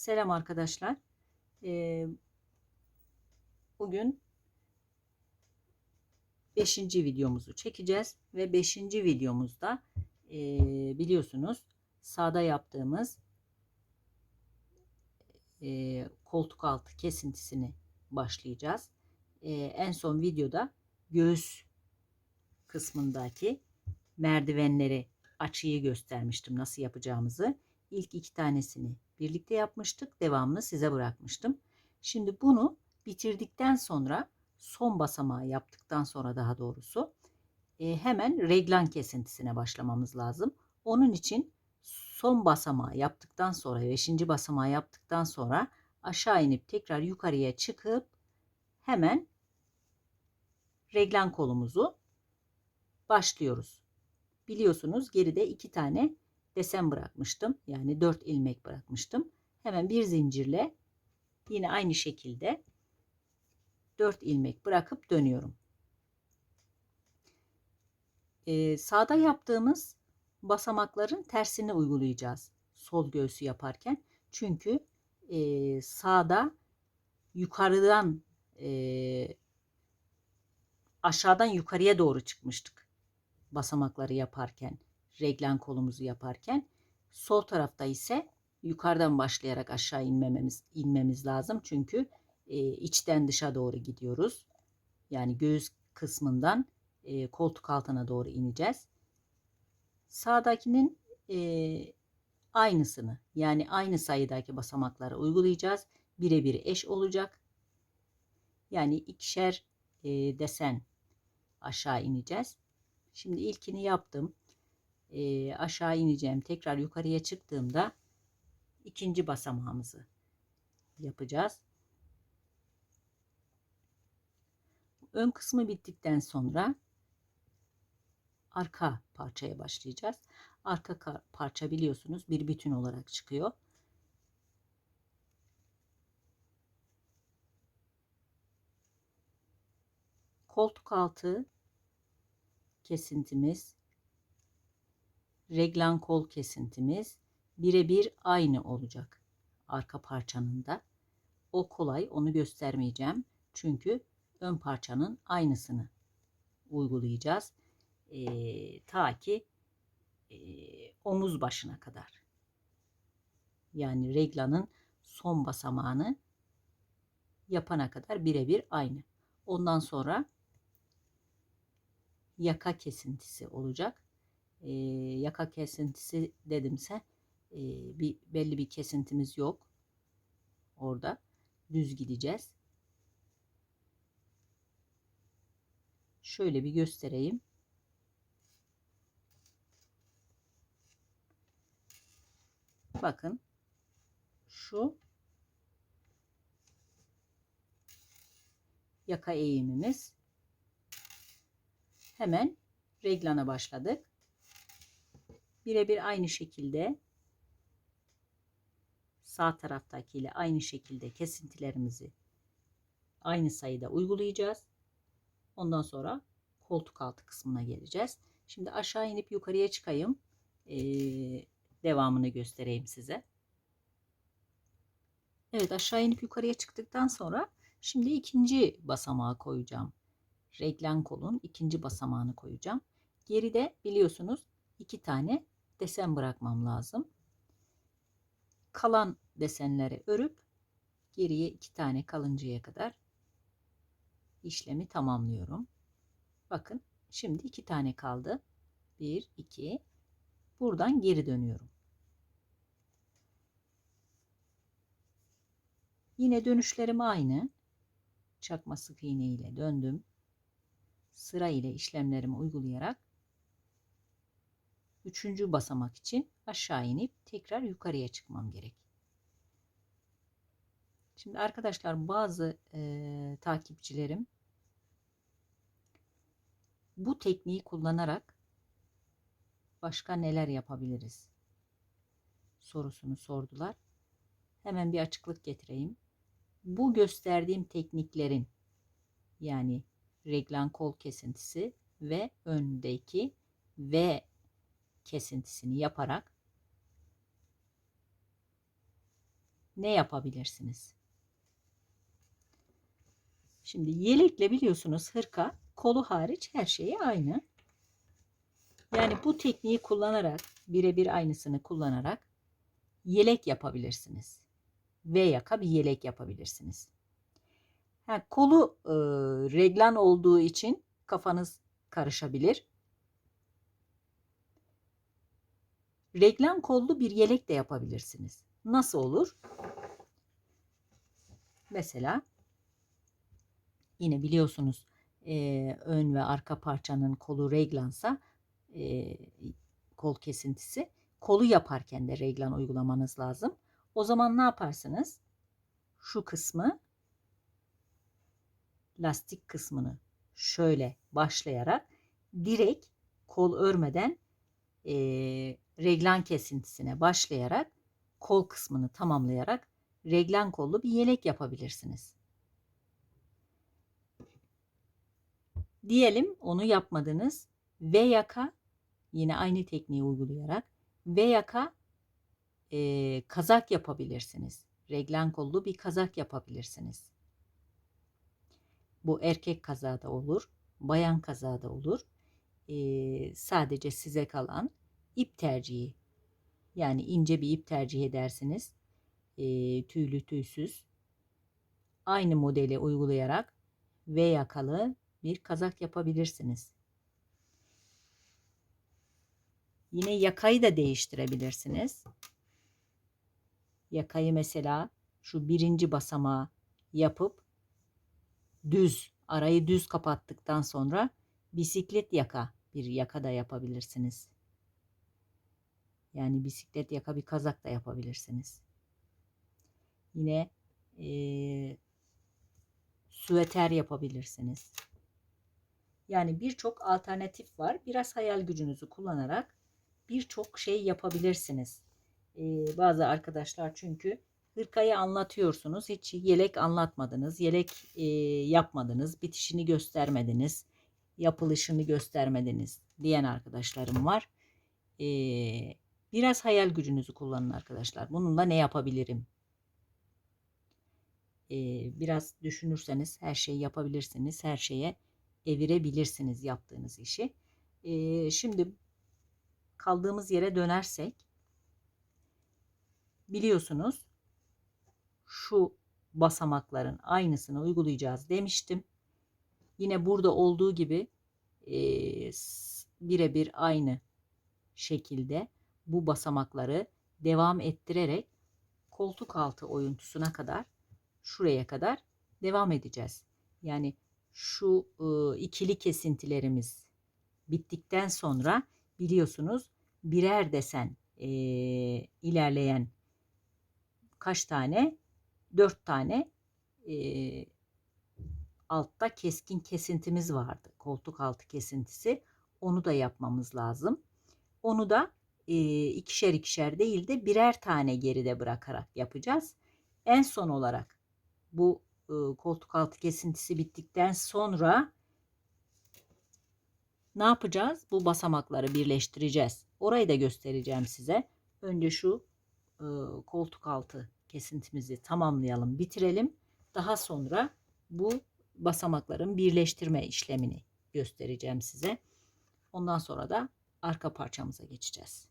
Selam arkadaşlar. Ee, bugün 5. videomuzu çekeceğiz ve 5. videomuzda e, biliyorsunuz sağda yaptığımız e, koltuk altı kesintisini başlayacağız. E, en son videoda göğüs kısmındaki merdivenleri açıyı göstermiştim nasıl yapacağımızı. İlk iki tanesini birlikte yapmıştık. Devamını size bırakmıştım. Şimdi bunu bitirdikten sonra son basamağı yaptıktan sonra daha doğrusu e, hemen reglan kesintisine başlamamız lazım. Onun için son basamağı yaptıktan sonra, beşinci basamağı yaptıktan sonra aşağı inip tekrar yukarıya çıkıp hemen reglan kolumuzu başlıyoruz. Biliyorsunuz geride iki tane desen bırakmıştım. Yani 4 ilmek bırakmıştım. Hemen bir zincirle yine aynı şekilde 4 ilmek bırakıp dönüyorum. Ee, sağda yaptığımız basamakların tersini uygulayacağız. Sol göğsü yaparken. Çünkü e, sağda yukarıdan e, aşağıdan yukarıya doğru çıkmıştık basamakları yaparken reglen kolumuzu yaparken sol tarafta ise yukarıdan başlayarak aşağı inmememiz inmemiz lazım. Çünkü e, içten dışa doğru gidiyoruz. Yani göğüs kısmından e, koltuk altına doğru ineceğiz. Sağdakinin e, aynısını yani aynı sayıdaki basamakları uygulayacağız. Birebir eş olacak. Yani ikişer e, desen aşağı ineceğiz. Şimdi ilkini yaptım e, aşağı ineceğim. Tekrar yukarıya çıktığımda ikinci basamağımızı yapacağız. Ön kısmı bittikten sonra arka parçaya başlayacağız. Arka parça biliyorsunuz bir bütün olarak çıkıyor. Koltuk altı kesintimiz reglan kol kesintimiz birebir aynı olacak arka parçanın da. O kolay onu göstermeyeceğim. Çünkü ön parçanın aynısını uygulayacağız. E, ta ki e, omuz başına kadar. Yani reglanın son basamağını yapana kadar birebir aynı. Ondan sonra yaka kesintisi olacak e, yaka kesintisi dedimse e, bir belli bir kesintimiz yok. Orada düz gideceğiz. Şöyle bir göstereyim. Bakın şu yaka eğimimiz. Hemen reglana başladık birebir aynı şekilde sağ taraftakiyle aynı şekilde kesintilerimizi aynı sayıda uygulayacağız. Ondan sonra koltuk altı kısmına geleceğiz. Şimdi aşağı inip yukarıya çıkayım. Ee, devamını göstereyim size. Evet aşağı inip yukarıya çıktıktan sonra şimdi ikinci basamağı koyacağım. Reglen kolun ikinci basamağını koyacağım. Geride biliyorsunuz iki tane desen bırakmam lazım. Kalan desenleri örüp geriye iki tane kalıncaya kadar işlemi tamamlıyorum. Bakın şimdi iki tane kaldı. Bir, iki. Buradan geri dönüyorum. Yine dönüşlerim aynı. Çakma sık iğne ile döndüm. Sıra ile işlemlerimi uygulayarak üçüncü basamak için aşağı inip tekrar yukarıya çıkmam gerek. Şimdi arkadaşlar bazı e, takipçilerim bu tekniği kullanarak başka neler yapabiliriz sorusunu sordular. Hemen bir açıklık getireyim. Bu gösterdiğim tekniklerin yani reglan kol kesintisi ve öndeki V kesintisini yaparak ne yapabilirsiniz? Şimdi yelekle biliyorsunuz hırka kolu hariç her şeyi aynı. Yani bu tekniği kullanarak birebir aynısını kullanarak yelek yapabilirsiniz. V yaka bir yelek yapabilirsiniz. Ha, kolu e, reglan olduğu için kafanız karışabilir. Reglan kollu bir yelek de yapabilirsiniz. Nasıl olur? Mesela yine biliyorsunuz e, ön ve arka parçanın kolu reglansa e, kol kesintisi kolu yaparken de reglan uygulamanız lazım. O zaman ne yaparsınız? Şu kısmı lastik kısmını şöyle başlayarak direkt kol örmeden e, reglan kesintisine başlayarak kol kısmını tamamlayarak reglan kollu bir yelek yapabilirsiniz. Diyelim onu yapmadınız ve yaka yine aynı tekniği uygulayarak ve yaka e, kazak yapabilirsiniz. Reglan kollu bir kazak yapabilirsiniz. Bu erkek kazağı da olur, bayan kazağı da olur. Sadece size kalan ip tercihi. Yani ince bir ip tercih edersiniz. E, tüylü tüysüz. Aynı modeli uygulayarak V yakalı bir kazak yapabilirsiniz. Yine yakayı da değiştirebilirsiniz. Yakayı mesela şu birinci basamağı yapıp düz arayı düz kapattıktan sonra bisiklet yaka bir yaka da yapabilirsiniz. Yani bisiklet yaka bir kazak da yapabilirsiniz. Yine e, süveter yapabilirsiniz. Yani birçok alternatif var. Biraz hayal gücünüzü kullanarak birçok şey yapabilirsiniz. Ee, bazı arkadaşlar çünkü hırkayı anlatıyorsunuz. Hiç yelek anlatmadınız. Yelek e, yapmadınız. Bitişini göstermediniz. Yapılışını göstermediniz diyen arkadaşlarım var. Ee, biraz hayal gücünüzü kullanın arkadaşlar. Bununla ne yapabilirim? Ee, biraz düşünürseniz her şeyi yapabilirsiniz. Her şeye evirebilirsiniz yaptığınız işi. Ee, şimdi kaldığımız yere dönersek biliyorsunuz şu basamakların aynısını uygulayacağız demiştim. Yine burada olduğu gibi e, birebir aynı şekilde bu basamakları devam ettirerek koltuk altı oyuntusuna kadar şuraya kadar devam edeceğiz. Yani şu e, ikili kesintilerimiz bittikten sonra biliyorsunuz birer desen e, ilerleyen kaç tane? Dört tane e, altta keskin kesintimiz vardı. Koltuk altı kesintisi. Onu da yapmamız lazım. Onu da e, ikişer ikişer değil de birer tane geride bırakarak yapacağız. En son olarak bu e, koltuk altı kesintisi bittikten sonra ne yapacağız? Bu basamakları birleştireceğiz. Orayı da göstereceğim size. Önce şu e, koltuk altı kesintimizi tamamlayalım, bitirelim. Daha sonra bu basamakların birleştirme işlemini göstereceğim size. Ondan sonra da arka parçamıza geçeceğiz.